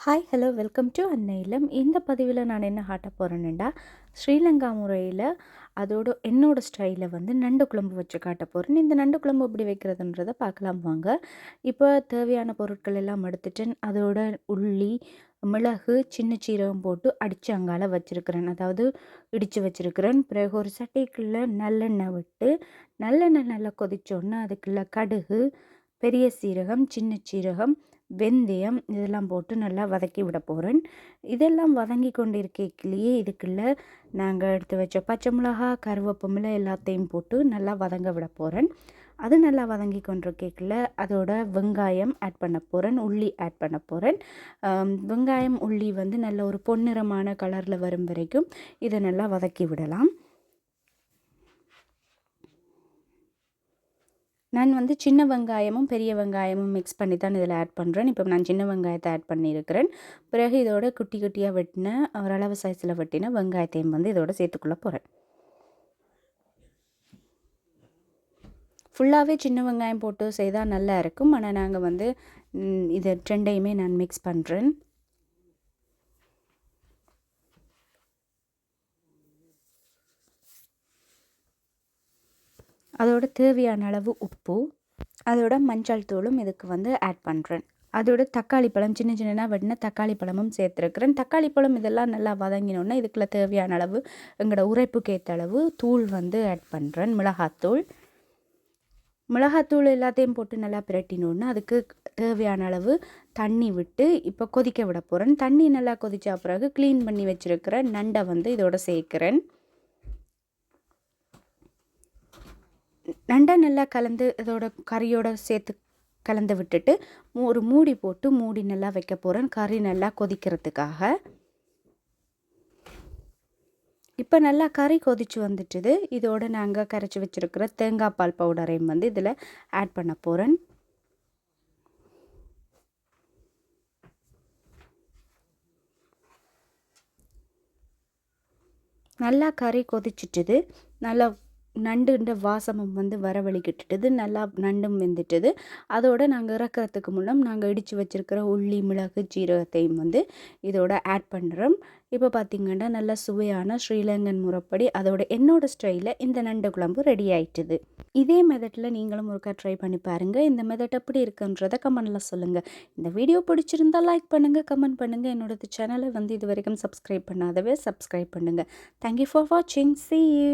Hi hello welcome to அன்னையிலம் இந்த பதிவில் நான் என்ன காட்ட போகிறேன்னுடா ஸ்ரீலங்கா முறையில் அதோட என்னோடய ஸ்டைலில் வந்து நண்டு குழம்பு வச்சு காட்ட போகிறேன் இந்த நண்டு குழம்பு எப்படி வைக்கிறதுன்றதை பார்க்கலாம் வாங்க. இப்போ தேவையான பொருட்கள் எல்லாம் எடுத்துட்டு அதோட உள்ளி மிளகு சின்ன சீரகம் போட்டு அடித்து அங்கால வச்சுருக்கிறேன். அதாவது இடித்து வச்சுருக்கிறேன். பிறகு ஒரு சட்டைக்குள்ளே நல்லெண்ணெய் விட்டு நல்லெண்ணெய் நல்லா கொதிச்சோன்னே அதுக்குள்ளே கடுகு பெரிய சீரகம் சின்ன சீரகம் வெந்தயம் இதெல்லாம் போட்டு நல்லா வதக்கி விட போகிறேன் இதெல்லாம் வதங்கி கொண்டு இருக்கைக்குள்ளேயே இதுக்குள்ளே நாங்கள் எடுத்து வச்ச பச்சை மிளகா கருவேப்பமில்லை எல்லாத்தையும் போட்டு நல்லா வதங்க விட போகிறேன் அது நல்லா வதங்கி கொண்டிருக்கேக்கில் அதோட வெங்காயம் ஆட் பண்ண போகிறேன் உள்ளி ஆட் பண்ண போகிறேன் வெங்காயம் உள்ளி வந்து நல்ல ஒரு பொன்னிறமான கலரில் வரும் வரைக்கும் இதை நல்லா வதக்கி விடலாம். நான் வந்து சின்ன வெங்காயமும் பெரிய வெங்காயமும் மிக்ஸ் பண்ணி தான் இதில் ஆட் பண்ணுறேன் இப்போ நான் சின்ன வெங்காயத்தை ஆட் பண்ணியிருக்கிறேன். பிறகு இதோட குட்டி குட்டியாக வெட்டின ஓரளவு சைஸில் வெட்டின வெங்காயத்தையும் வந்து இதோட சேர்த்துக்குள்ளே போகிறேன் ஃபுல்லாகவே சின்ன வெங்காயம் போட்டு செய்தால் நல்லா இருக்கும். ஆனால் நாங்கள் வந்து இது ரெண்டையுமே நான் மிக்ஸ் பண்ணுறேன் அதோட தேவையான அளவு உப்பு அதோட மஞ்சள் தூளும் இதுக்கு வந்து ஆட் பண்ணுறேன் அதோட தக்காளி பழம் சின்ன சின்னதாக வெட்டின தக்காளி பழமும் சேர்த்துருக்குறேன். தக்காளி பழம் இதெல்லாம் நல்லா வதங்கினோன்னா இதுக்குள்ள தேவையான அளவு எங்களோட உரைப்புக்கு ஏற்ற அளவு தூள் வந்து ஆட் பண்ணுறேன் மிளகாத்தூள். மிளகாத்தூள் எல்லாத்தையும் போட்டு நல்லா பிரட்டினோன்னா அதுக்கு தேவையான அளவு தண்ணி விட்டு இப்போ கொதிக்க விட போகிறேன் தண்ணி நல்லா கொதித்த பிறகு க்ளீன் பண்ணி வச்சுருக்கிற நண்டை வந்து இதோட சேர்க்குறேன். நண்டை நல்லா கலந்து இதோட கறியோட சேர்த்து கலந்து விட்டுட்டு ஒரு மூடி போட்டு மூடி நல்லா வைக்க போகிறேன் கறி நல்லா கொதிக்கிறதுக்காக. இப்போ நல்லா கறி கொதிச்சு வந்துட்டுது. இதோடு நாங்கள் கரைச்சி வச்சுருக்கிற தேங்காய் பால் பவுடரையும் வந்து இதில் ஆட் பண்ண போகிறேன் நல்லா கறி கொதிச்சிட்டுது. நல்லா நண்டுன்ற வாசமும் வந்து வரவழிக்கிட்டுது நல்லா நண்டும் வெந்துட்டது. அதோட நாங்கள் இறக்கிறதுக்கு முன்னே நாங்கள் இடித்து வச்சுருக்கிற உள்ளி மிளகு ஜீரகத்தையும் வந்து இதோட ஆட் பண்ணுறோம் இப்போ பார்த்திங்கன்னா நல்ல சுவையான ஸ்ரீலங்கன் முறைப்படி அதோட என்னோட ஸ்டைலில் இந்த நண்டு குழம்பு ரெடி ஆயிட்டுது. இதே மெதட்டில் நீங்களும் ஒருக்கா ட்ரை பண்ணி பாருங்கள் இந்த மெதட் எப்படி இருக்குன்றதை கமெண்டில் சொல்லுங்கள் இந்த வீடியோ பிடிச்சிருந்தால் லைக் பண்ணுங்கள் கமெண்ட் பண்ணுங்கள் என்னோடது சேனலை வந்து இது வரைக்கும் சப்ஸ்கிரைப் பண்ணாதவே சப்ஸ்கிரைப் பண்ணுங்கள் தேங்க்யூ ஃபார் வாட்சிங் சி யூ